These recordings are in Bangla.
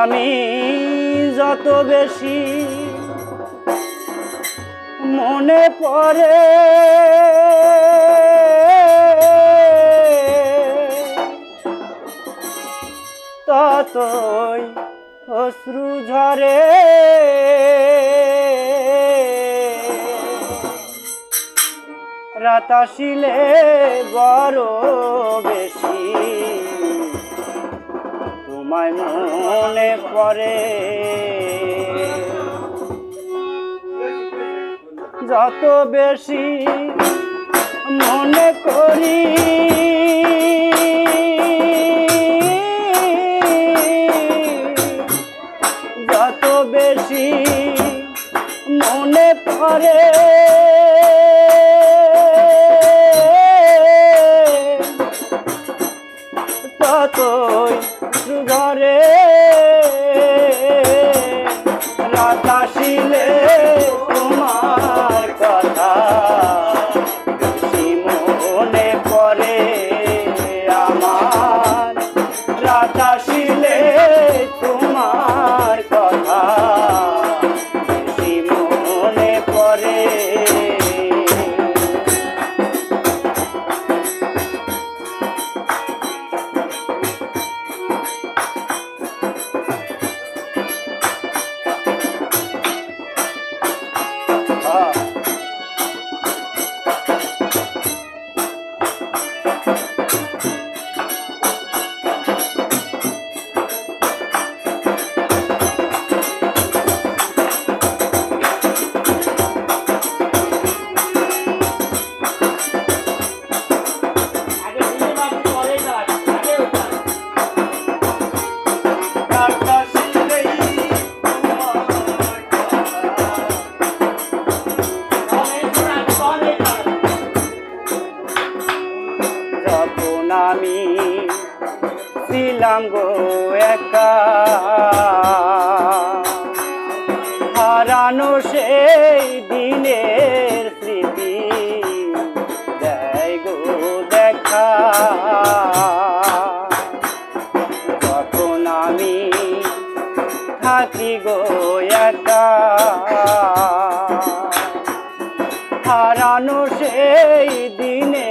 আমি যত বেশি মনে পড়ে ততই অশ্রু ঝরে। রাতাশিলে বড় বেশি তোমায় মনে পড়ে। যত বেশি মনে করি যত বেশি মনে পড়ে। ততই ঘরে। রাতাশিলে তোমার কথা বেশি মনে পড়ে আমার। রাতাশিলে তোমার ছিলাম গো একা। হারানো সেই দিনের স্মৃতি, দেয় গো দেখা। যখন আমি থাকি গো একা, হারানো সেই দিনে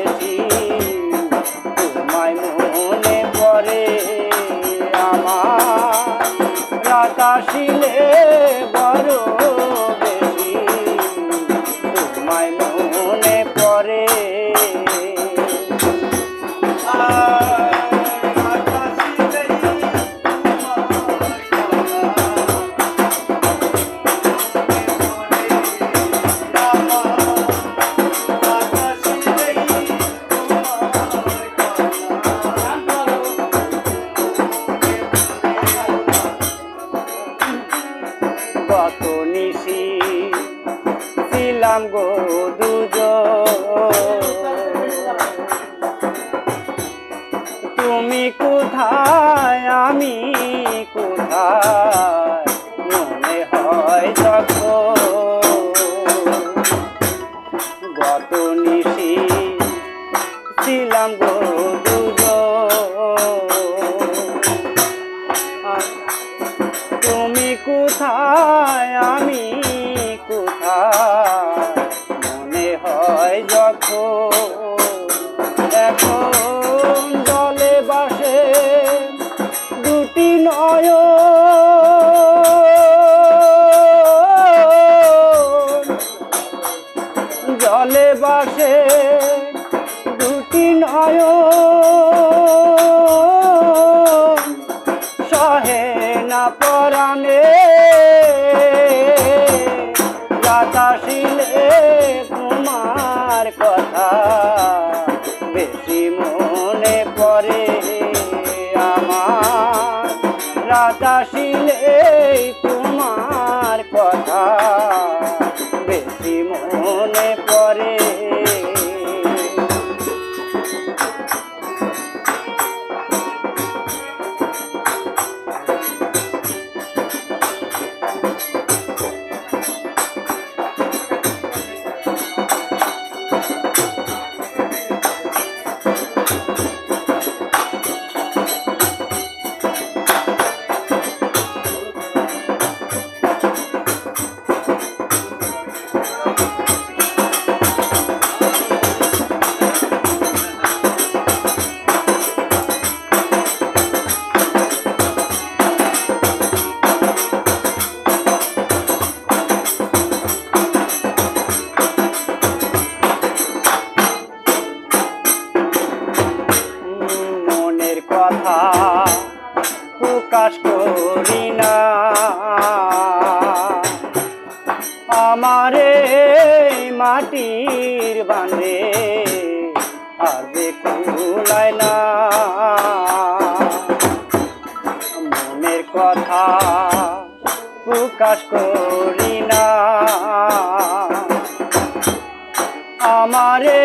বড় কত নিশি ছিলাম গো দুজ তুমি কোথায়, আমি কোথায়, মনে হয় যখন গত নিশি ছিলাম গো দুজ তুমি কোথায় পরাণে বাতাসিলে তোমার কথা। না। আমারে মাটির বাঁধে আর যে কুলায় না। মনের কথা প্রকাশ করি না। আমারে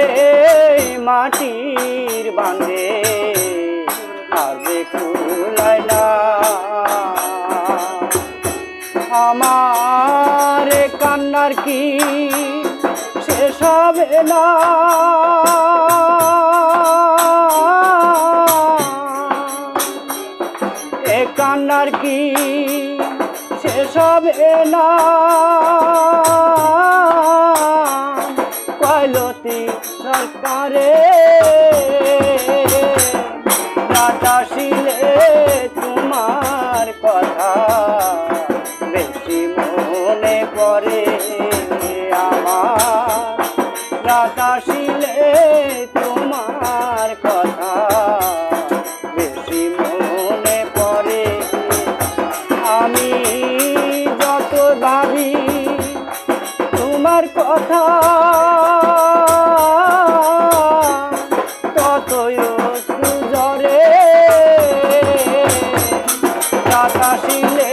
মাটির বাঁধে আর যে আমার কান্নার কি শেষ হবে না? এ কান্নার কি শেষ হবে না? কয়লতি সরকারে রাতাশিলে তোমার কথা। আমি যত ভাবি তোমার কথা ততই জরে আকাশিলে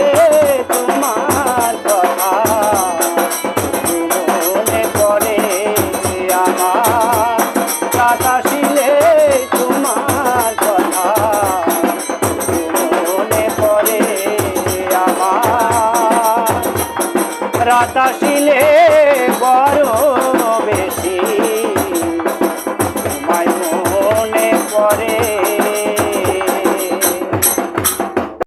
রাতাশিলে বড়